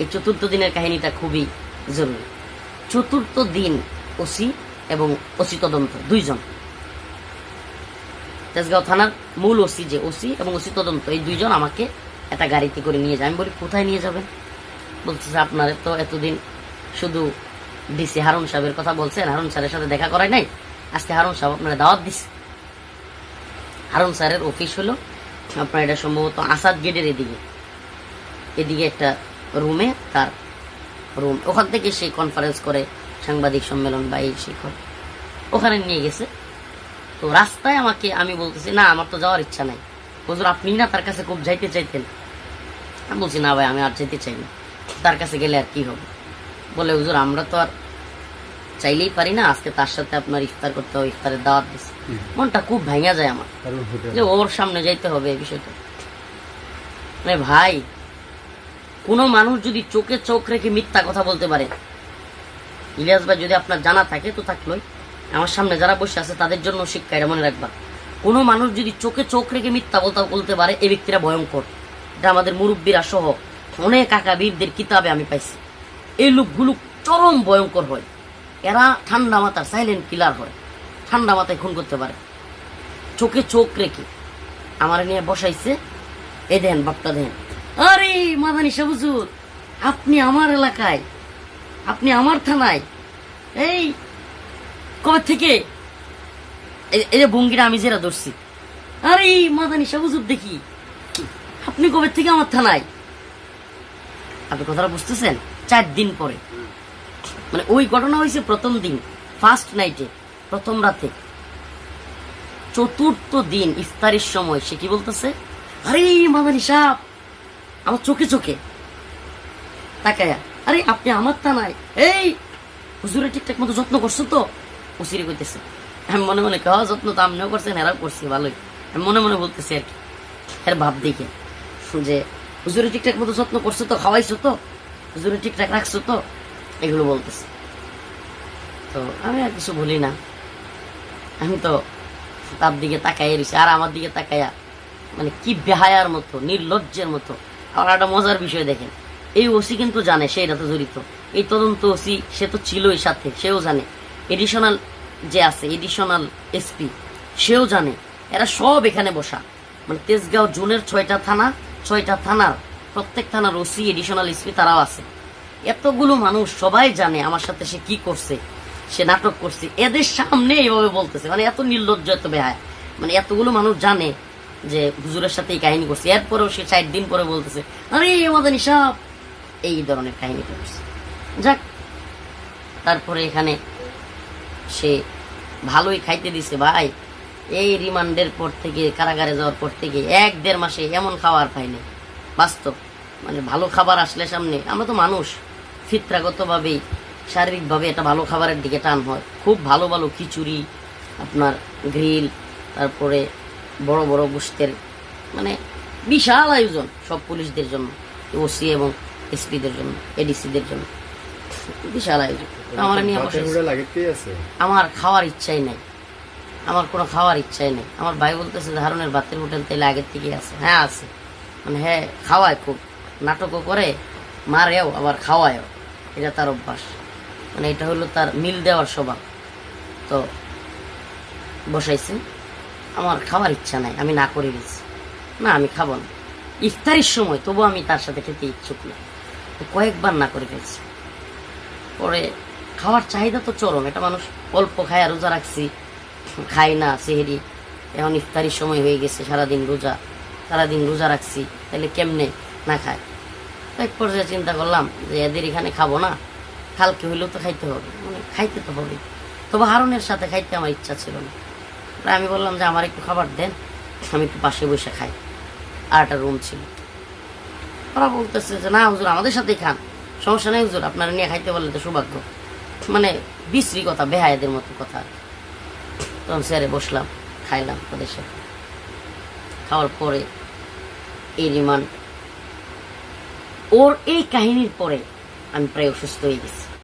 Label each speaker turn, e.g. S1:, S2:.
S1: এই চতুর্থ দিনের কাহিনীটা খুবই জরুরি। চতুর্থ দিন ওসি এবং ওসি তদন্ত, দুইজন। তেজগাঁও থানার মূল ওসি যে ওসি এবং ওসি তদন্ত, এই দুইজন আমাকে একটা গাড়িতে করে নিয়ে যায়। আমি বলি, কোথায় নিয়ে যাবেন? বলতেছে আপনার তো এতদিন শুধু ডিসি হারুন সাহেবের কথা বলছেন। হারুন স্যারের সাথে দেখা করায় নাই। আজকে হারুন সাহেব আপনার দাওয়াত দিচ্ছে হারুন স্যারের অফিস হলো আপনার এটা সম্ভবত আসাদ গেটের এদিকে। এদিকে একটা রুমে তার রুম। ওখান থেকে সে কনফারেন্স করে সাংবাদিক সম্মেলন বা এই সে করে ওখানে নিয়ে গেছে। তো রাস্তায় আমাকে আমি বলতেছি না আমার তো যাওয়ার ইচ্ছা নাই। হুজুর আপনি না তার কাছে খুব যাইতে চাইতেন? আমি বলছি না ভাই আমি আর যেতে চাই না। তার কাছে গেলে আর কি হবে? বলে হুজুর আমরা তো আর চাইলেই পারি না। আজকে তার সাথে আপনার ইফতার করতে হবে ইফতারের দাওয়াত দিচ্ছে মনটা খুব ভাঙা যায় আমার। যে ওর সামনে যাইতে হবে এই বিষয়টা। ভাই কোনো মানুষ যদি চোখে চোখ রেখে মিথ্যা কথা বলতে পারে। ইলিয়াস ভাই, যদি আপনার জানা থাকে, তো থাকলোই। আমার সামনে যারা বসে আছে, তাদের জন্য শিক্ষা এটা মনে রাখবা। কোনো মানুষ যদি চোখে চোখ রেখে মিথ্যা বলতে বলতে পারে এই ব্যক্তিরা ভয়ঙ্কর। এটা আমাদের মুরব্বীরা সহ অনেক আকাবীরদের কিতাবে আমি পাইছি। এই লোকগুলো চরম ভয়ঙ্কর হয়। এরা ঠান্ডা মাথার সাইলেন্ট কিলার হয়। ঠান্ডা মাথায় খুন করতে পারে। চোখে চোখ রেখে আমার নিয়ে বসাইছে। এ দেন, বাপটা দেন। আরে মাদানি সাবুজুর, আপনি আমার এলাকায়, আপনি আমার থানায়, এই কবে থেকে এই- যে ভঙ্গিটা আমি যেটা ধরছি? আরে মাদানি সাবুজুর দেখি, আপনি কবে থেকে আমার থানায়? আপনি কথাটা বুঝতেছেন? চার দিন পরে। মানে ওই ঘটনা হয়েছে প্রথম দিন ফার্স্ট নাইটে প্রথম রাতে। চতুর্থ দিন, ইফতারের সময়, সে কি বলতেছে? আরে মাদানি সাপ আমার চোখে চোখে। তাকায়া, আরে, আপনি আমার নাই এই, হুজুরে ঠিকঠাক মতো যত্ন করছ তো? উসিরে করতেছে আমি মনে মনে কেউ যত্ন তো আপনিও করছেন এরাও করছি, ভালোই। আমি মনে মনে বলতেছি আর কি এর ভাব দেখে, যে হুজুরে ঠিকঠাক মতো যত্ন করছ তো, খাওয়াইছো তো, হুজুরে ঠিকঠাক রাখছো তো, এগুলো বলতেছে। তো আমি আর কিছু বলি না। আমি তো তার দিকে তাকাইয়া রয়েছি আর আমার দিকে তাকাইয়া মানে কি বেহায়ার মতো, নির্লজ্জের মতো আর একটা মজার বিষয় দেখেন। এই ওসি কিন্তু জানে, সে এটা তো জড়িত। এই তদন্ত ওসি, সে তো ছিলই সাথে, সেও জানে। এডিশনাল যে আছে এডিশনাল এসপি সেও জানে। এরা সব এখানে বসা। মানে তেজগাঁও জোনের ছয়টা থানা, ছয়টা থানার, প্রত্যেক থানার ওসি এডিশনাল এসপি তারাও আছে। এতগুলো মানুষ সবাই জানে আমার সাথে সে কি করছে, সে নাটক করছে। এদের সামনে এইভাবে বলতেছে। মানে এত নির্লজ্জ এত বেহায়। মানে এতগুলো মানুষ জানে যে হুজুরের সাথে এই কাহিনী করছে। এরপরেও সে চার দিন পরে বলতেছে, আরে মাদানি সাপ! এই ধরনের কাহিনীটা করছে। যাক, তারপরে এখানে সে ভালোই খাইতে দিছে, ভাই, এই রিমান্ডের পর থেকে, কারাগারে যাওয়ার পর থেকে এক দেড় মাসে এমন খাবার পাইনি বাস্তব মানে ভালো খাবার আসলে সামনে, আমরা তো মানুষ। ফিতরাগতভাবেই, শারীরিকভাবে একটা ভালো খাবারের দিকে টান হয়। খুব ভালো ভালো খিচুড়ি, আপনার গ্রিল, তারপরে বড় বড় গোষ্ঠের মানে বিশাল আয়োজন সব পুলিশদের জন্য ওসি এবং এসপিদের জন্য এডিসিদের জন্য। বিশাল আয়োজন। আমার খাওয়ার ইচ্ছাই নাই। আমার কোনো খাওয়ার ইচ্ছাই নেই। আমার ভাই বলতেছে ধারণের ভাতের হোটেল তাইলে আগের থেকে আছে। হ্যাঁ আছে। মানে হ্যাঁ খাওয়ায় খুব। নাটকও করে, মারেও, আবার খাওয়ায়ও। এটা তার অভ্যাস। মানে এটা হলো তার মিল দেওয়ার স্বভাব। তো বসাইছে আমার খাওয়ার ইচ্ছা নাই, আমি না করে দিয়েছি। না, আমি খাব না। ইফতারির সময় তবু আমি তার সাথে খেতে ইচ্ছুক না। কয়েকবার না করে ফেলছি। পরে খাওয়ার চাহিদা তো চরম, এটা মানুষ অল্প খায় আর রোজা রাখছি খাই না, সেহেরি। এখন ইফতারির সময় হয়ে গেছে, সারাদিন রোজা সারাদিন রোজা রাখছি, তাহলে কেমনে না খায়? এক পর্যায়ে চিন্তা করলাম যে এদের এখানে খাব না, কালকে হইলেও তো খাইতে হবে। মানে খাইতে তো হবে। তবে হারুনের সাথে খাইতে আমার ইচ্ছা ছিল না। আমি বললাম যে, আমার একটু খাবার দেন, আমি একটু পাশে বসে খাই। আর একটা রুম ছিল। ওরা বলতেছে যে, না, হুজুর, আমাদের সাথেই খান। সমস্যা নেই হুজুর, আপনারা নিয়ে খাইতে পারলে তো সৌভাগ্য। মানে বিশ্রী কথা, বেহায়েদের মতো কথা তখন স্যারে বসলাম, খাইলাম ওদের সাথে। খাওয়ার পরে এই রিমান্ড। ওর এই কাহিনীর পরে আমি প্রায় অসুস্থ হয়ে গেছি।